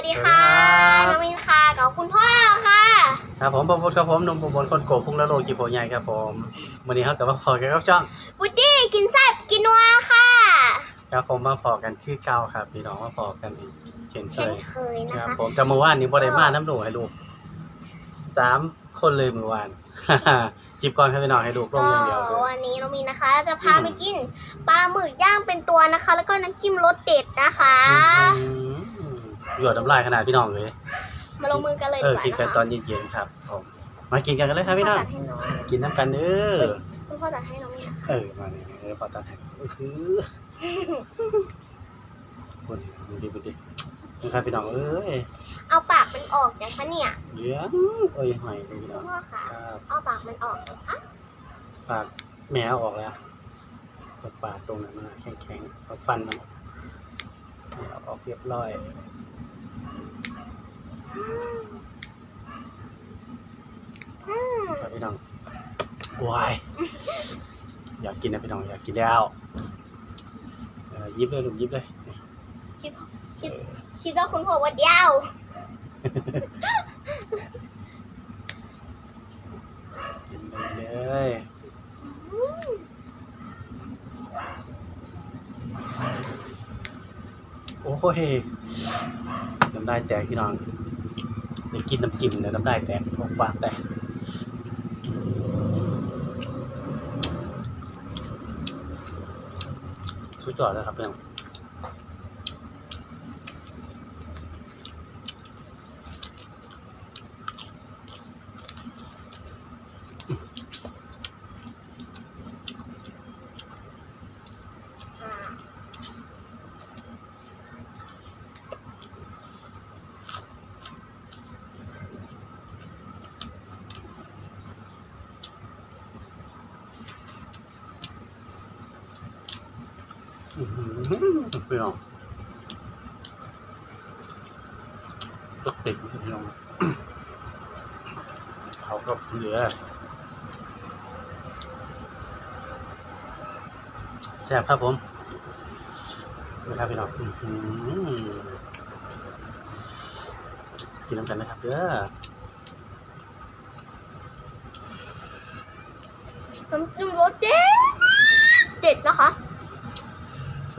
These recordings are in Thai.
วัสดีค่ะครับน้องมินค่ะกับคุณพ่อค่ะ ครับผมผมครับผมหนุ่มผมบนคนโกบพุงละโลกิโปใหญ่ครับผมวันนี้เขากลับมาพอกันครับช่องวุดดี้กินแซ่บกินนัวค่ะ ครับผมมาพอกันคือเก่าครับพี่น้องมาพอกันอีกเช่นเคเช่นยเคยนะครับคะผมจะเมื่อวานนี้บ่ได้มาน้ำหนูให้ลูกสามคนเลยเมื่อวาน คลิปก่อนให้พี่น้องให้ลูกลงก็อย่างเดียวเลย วันนี้น้องมินนะคะ จะพาอืม ไปกินปลาหมึกย่างเป็นตัวนะคะ แล้วก็น้ำจิ้มรสเด็ดนะคะ อืม หยดน้ำลายขนาดพี่น้องเลยมาลงมือกันเลยเอดีอกว่ากินกันนะตอคะนเย็นๆครับผมมากินกันกันเลยครับพี่น้องจัดให้น้องกินน้ำกันเด้อคุณพ่อจัดให้น้องมินนะคะเออมาเนี่ยเออพอตัดให้อื้อหือคนดูดิดูดินะครับพี่น้องเอ้ยเอาปากมันออกจากปะเนี่ยเหลืองโอ้ยหอยเลยพี่คุน้อณงพ่อค่ะครับเอาปากมันออกนะคะปากแมวออกแล้วปากปากตรงนั้นมันแข็งแข็งๆเอาฟันมันเอาออกเรียบร้อยอืม ครับพี่น้องวายอยากกินนะพี่น้องอยากกินแล้วเออยิบเลยลูกยิบเลยคิดคิดคิดว่าคุณพ่อว่าเดียวกินไปเลยโอ้โหเฮน้ำลายแตกพี่น้อง ได้กินน้ำจิ้มแล้วน้ำได้แตกออปากแต่สุดยอดเลยครับเพี่อง อื้อหือพี่น้องก็ติดพี่น้องเขาก็เหลือแซ่บครับผมนะครับพี่น้องอื้อหือกินน้ำกันนะครับเด้อน้ำจิ้มรสเด็ดเด็ดนะคะ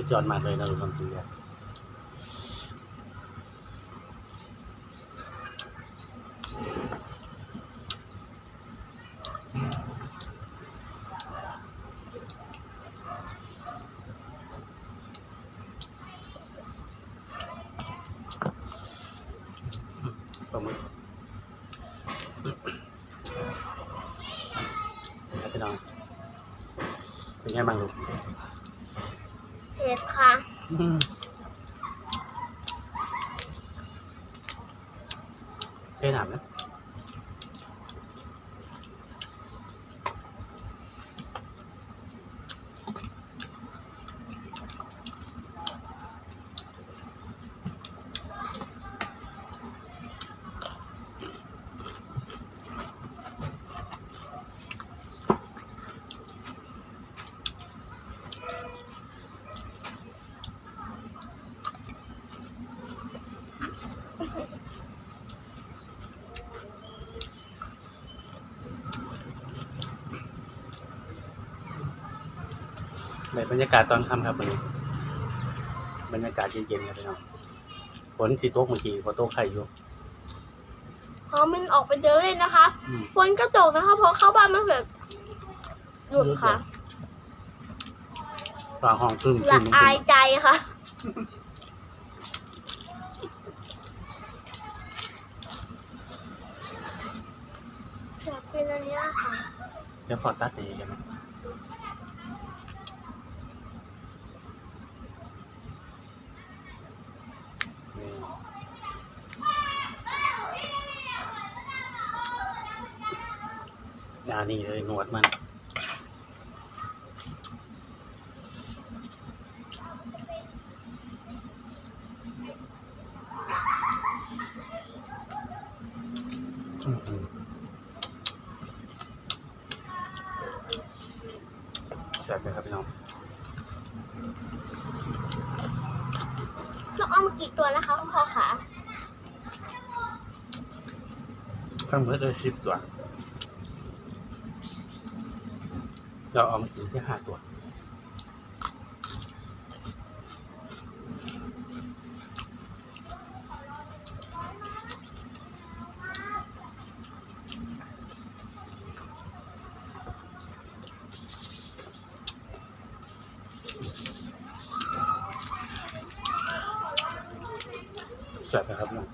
สุดยอดมากเลยนะลุงคำจีอะปลาหมึกครับพี่น้องเป็นไงบ้างลูก เผ็ดค่ะเทหนามนะ ในบรรยากาศตอนค่ำครับวันนี้บรรยากาศเย็นๆครับพี่น้องฝนสีตกเมื่อกี้ฝนตกไข่อยู่ พอมันออกไปเจอเล่นนะคะอืม ฝนก็ตกนะคะพอเข้าบ้านมันแบบหยุดค่ะฝาห้องซึมละซึมอายใจค่ะ อยากกินอันเนี้ยค่ะ เดี๋ยวขอตัดนี้กันนะนี่ อันนี้เลยหนวดมันอื้อหือแซ่บเลยครับพี่น้อง กี่ตัวนะคะคุณพ่อคะทั้งหมดเลยสิบตัว เราเอามากินแค่ห้าตัว แซ่บนะครับน้อง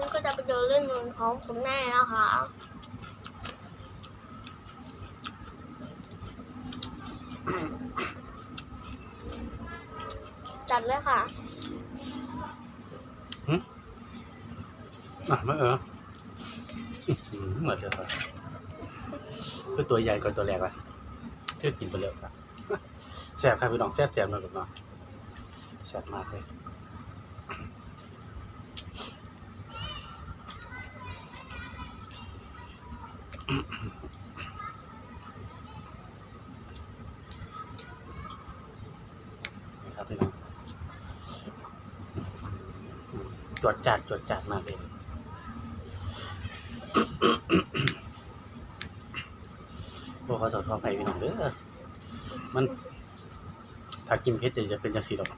นี่ก็จะไป เดินเล่นเมือของคุณแม่นะคะจัดเลยค่ะอะมาเอออื้ออเหมือนเลยครับคือตัวใหญ่กว่าตัวแรกอะคือกินไปเร็วครับแซ่บครับพี่น้องแซ่บแซ่บมากลูกเนาะแซ่บมากเลยนี่ครับพี่น้องจ วดจัดจวดจัดมากเลยพวกเขาจะทอดไปพี่น้องเด้อมัน ถ้ากินเผ็ดจะเป็นจังสีดอก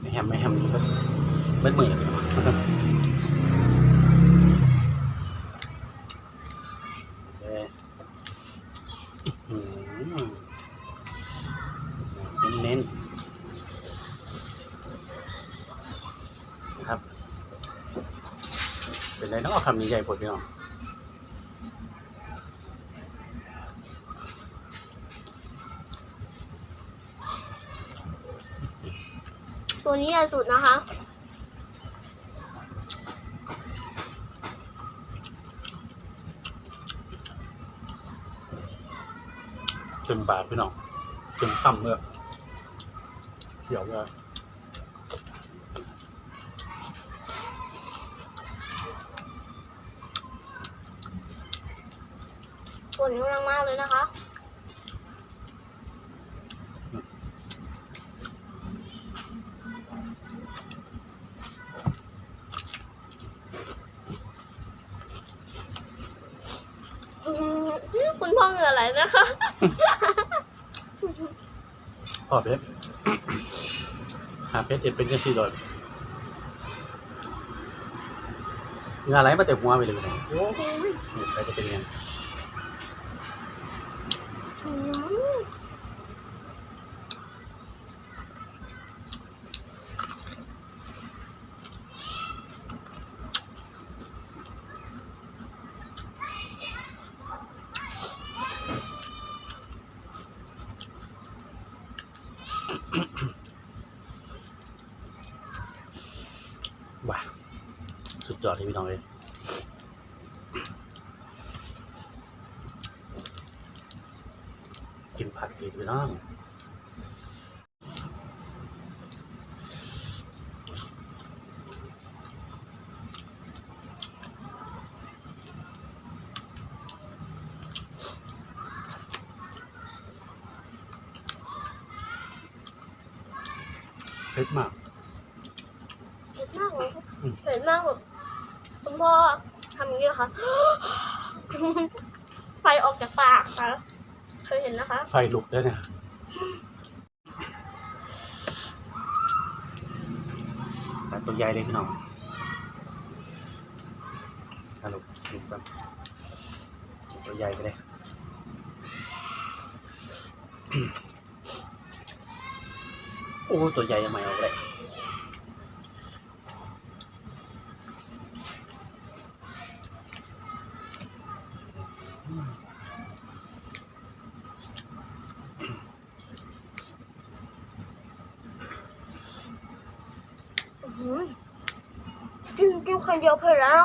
ไม่แฮมไม่แฮมนี่ก็เบิดมือพี่น้องเด้ออื้อหือเน้นๆนะครับ เป็นไรเนาะ คำนี้ใหญ่ปวดพี่น้องตัวนี้ใหญ่สุดนะคะ เต็มบาทพี่น้องเต็มคำเลยเขียวเลย ตัวนี้แรงมากเลยนะคะอืมคุณพ่อเหงื่อไหลนะคะ พ่อเพชร หาเพชรเอ็ดเป็นจังสีดอกงานอะไรมาแต่หัวไปเลยพี่น้องโอ้ยนี่ใครจะเป็นยังไงอืม ว้าสุดยอดเลยพี่น้องเลยกินผักดี พี่น้องเผ็ดมากเผ็ดมากเลยอืมเผ็ดมากแบบคุณพ่อทำอย่างนี้เหรอค่ะ ไฟออกจากปากค่ะ เคยเห็นนะคะ ไฟลุกด้วยเนี่ยแต่ตัวใหญ่เลยพี่น้องฮัลโหลลุกกันตัวใหญ่ไปเลยโอ้ตัวใหญ่ยังไม่เอาเลย เดียวเผ็ดแล้วน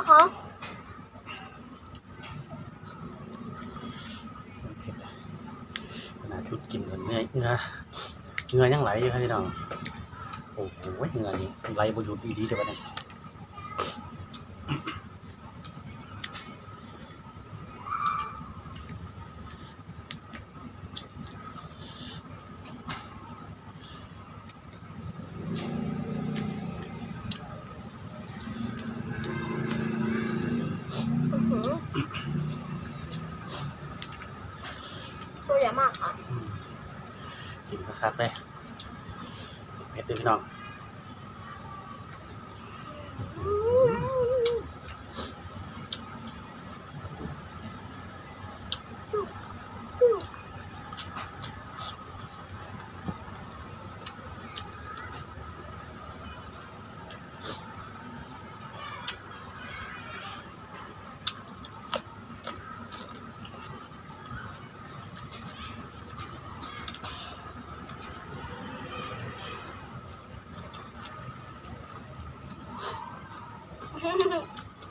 ขนาดชุดกินเหมือนเนื้อเนื้อเนื้อยังไหลอยู่ครับพี่น้อง โอ้โหเนื้อนี่ไหลบนยุดดีๆเดี๋ยวนี้ คักเลยเผ็ดเลยพี่น้อง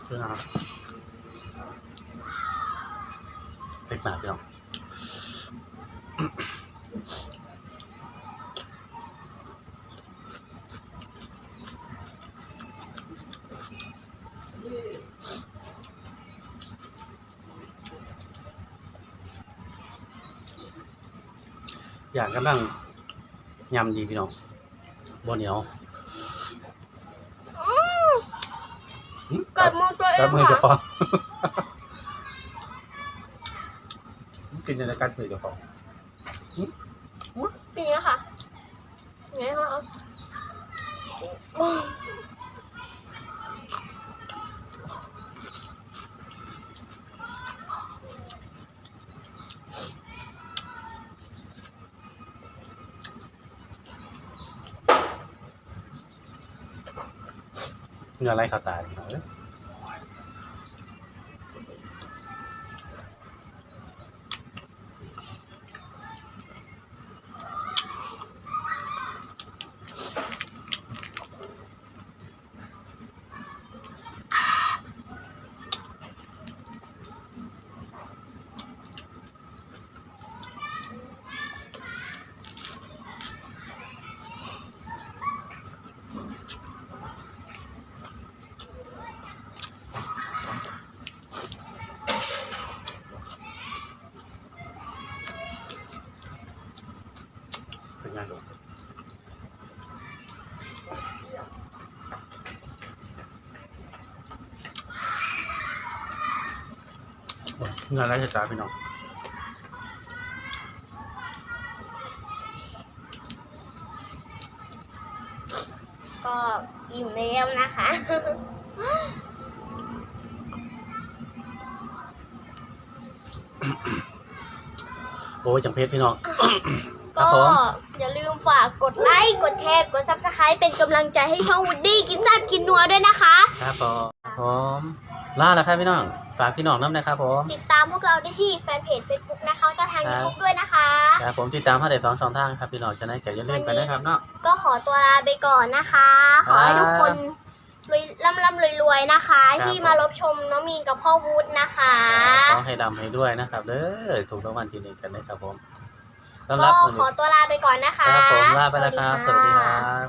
เพื่อ นะครับเผ็ดมากพี่น้องอยากกำลังยำดีพี่น้องบนเหนียว อื้อ หืม เกิดมือตัวเอกัดงมือเจะฟค่ะองกินในการมือเจะฟองจริงอะค่ะไงคะโอ้ยเนื้อไรเข้าตาพี่น้อง เนื้อไรเข้าตาพี่น้องก็อิ่มแล้วนะคะโอ้ยจังเพชรพี่น้องครัก็บผมอย่าลืมฝากกดไลค์ กดแชร์ กด subscribe เป็นกำลังใจให้ช่องวูดดี้กินแซ่บกินนัวด้วยนะคะ ครับผม ผมลาแล้วครับพี่น้อง ฝากพี่น้องน้ำนะครับผม ติดตามพวกเราได้ที่แฟนเพจ Facebook นะคะแล้วก็ทาง ครับ YouTube ด้วยนะคะ ครับผมติดตามให้ได้สองช่องทางครับพี่น้องจะได้แก่อย่าลืมกันนะครับเนาะ ก็ขอตัวลาไปก่อนนะคะ ขอให้ทุกคนรวยร่ำร่ำรวยๆนะคะ ครับ ที่มารับชมน้องมีนกับพ่อวูดนะคะ ขอให้ดำให้ด้วยนะครับเด้อถูกรางวัลที่หนึ่งกันนะครับผมต้อนก็รับขอตัวลาไปก่อนนะคะ ครับผมลาไปแล้วครับ สวัสดีคค่ะรับ